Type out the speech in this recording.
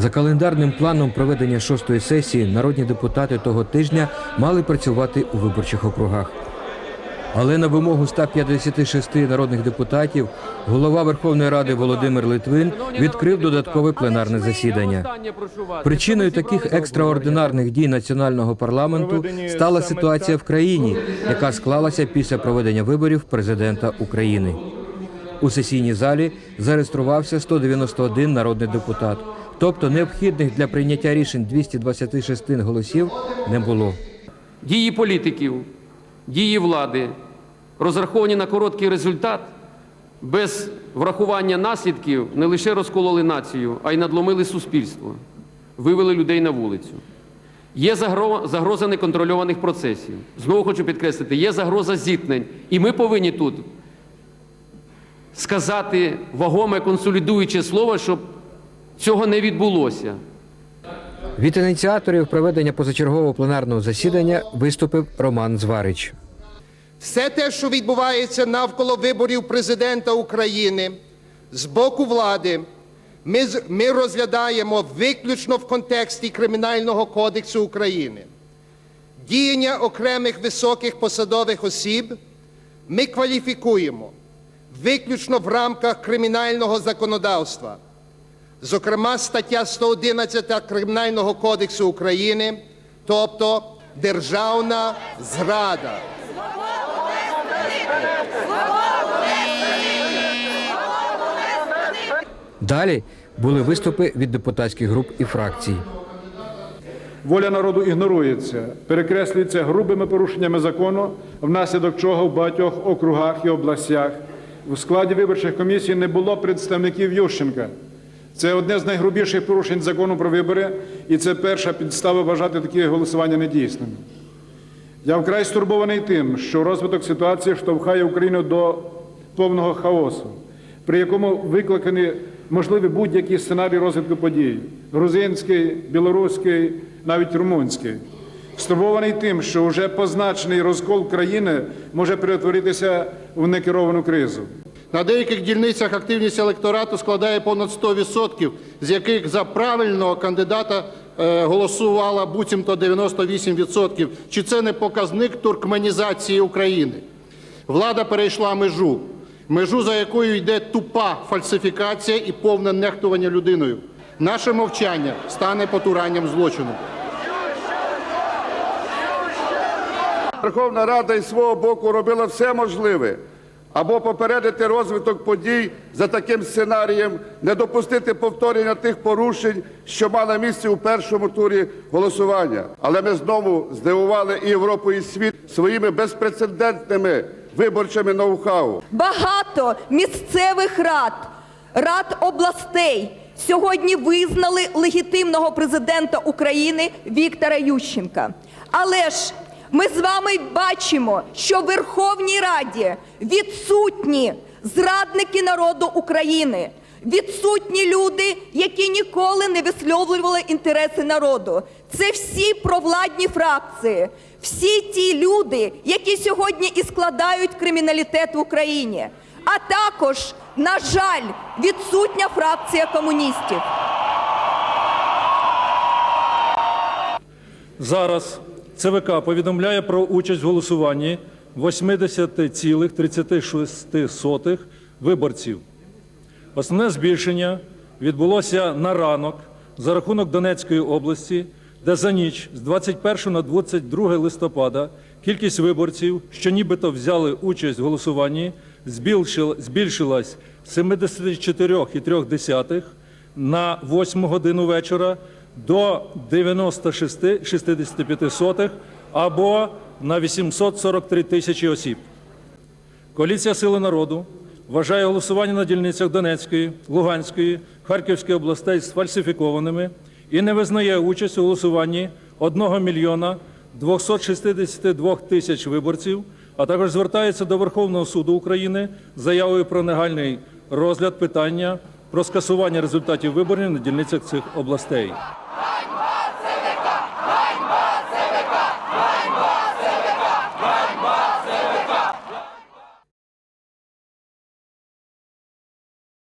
За календарним планом проведення шостої сесії народні депутати того тижня мали працювати у виборчих округах. Але на вимогу 156 народних депутатів голова Верховної Ради Володимир Литвин відкрив додаткове пленарне засідання. Причиною таких екстраординарних дій національного парламенту стала ситуація в країні, яка склалася після проведення виборів президента України. У сесійній залі зареєструвався 191 народний депутат. Тобто необхідних для прийняття рішень 226 голосів не було. Дії політиків, дії влади розраховані на короткий результат, без врахування наслідків не лише розкололи націю, а й надломили суспільство, вивели людей на вулицю. Є загроза неконтрольованих процесів. Знову хочу підкреслити, є загроза зіткнень. І ми повинні тут сказати вагоме консолідуюче слово, щоб цього не відбулося. Від ініціаторів проведення позачергового пленарного засідання виступив Роман Зварич. Все те, що відбувається навколо виборів президента України з боку влади, ми, ми розглядаємо виключно в контексті Кримінального кодексу України. Діяння окремих високих посадових осіб ми кваліфікуємо виключно в рамках кримінального законодавства. Зокрема, стаття 111 Кримінального кодексу України, тобто державна зрада. Далі були виступи від депутатських груп і фракцій. Воля народу ігнорується, перекреслюється грубими порушеннями закону, внаслідок чого в багатьох округах і областях в складі виборчих комісій не було представників Ющенка. Це одне з найгрубіших порушень закону про вибори, і це перша підстава вважати такі голосування недійсними. Я вкрай стурбований тим, що розвиток ситуації штовхає Україну до повного хаосу, при якому викликані можливі будь-які сценарії розвитку подій грузинський, білоруський, навіть румунський. Стурбований тим, що вже позначений розкол країни може перетворитися в некеровану кризу. На деяких дільницях активність електорату складає понад 100%, з яких за правильного кандидата е, голосувало буцімто 98%. Чи це не показник туркменізації України? Влада перейшла межу, межу, за якою йде тупа фальсифікація і повне нехтування людиною. Наше мовчання стане потуранням злочину. Верховна Рада із свого боку робила все можливе, або попередити розвиток подій за таким сценарієм, не допустити повторення тих порушень, що мали місце у першому турі голосування. Але ми знову здивували і Європу, і світ своїми безпрецедентними виборчими ноу-хау. Багато місцевих рад, рад областей сьогодні визнали легітимного президента України Віктора Ющенка. Але ж ми з вами бачимо, що в Верховній Раді відсутні зрадники народу України. Відсутні люди, які ніколи не висловлювали інтереси народу. Це всі провладні фракції, всі ті люди, які сьогодні і складають криміналітет в Україні. А також, на жаль, відсутня фракція комуністів. Зараз ЦВК повідомляє про участь в голосуванні 80,36 виборців. Основне збільшення відбулося на ранок за рахунок Донецької області, де за ніч з 21 на 22 листопада кількість виборців, що нібито взяли участь в голосуванні, збільшила- збільшилась з 74,3 на 8 годину вечора до 96,65 або на 843 тисячі осіб. Коаліція Сили народу вважає голосування на дільницях Донецької, Луганської, Харківської областей сфальсифікованими і не визнає участь у голосуванні 1 мільйона 262 тисяч виборців, а також звертається до Верховного суду України з заявою про негальний розгляд питання про скасування результатів виборів на дільницях цих областей.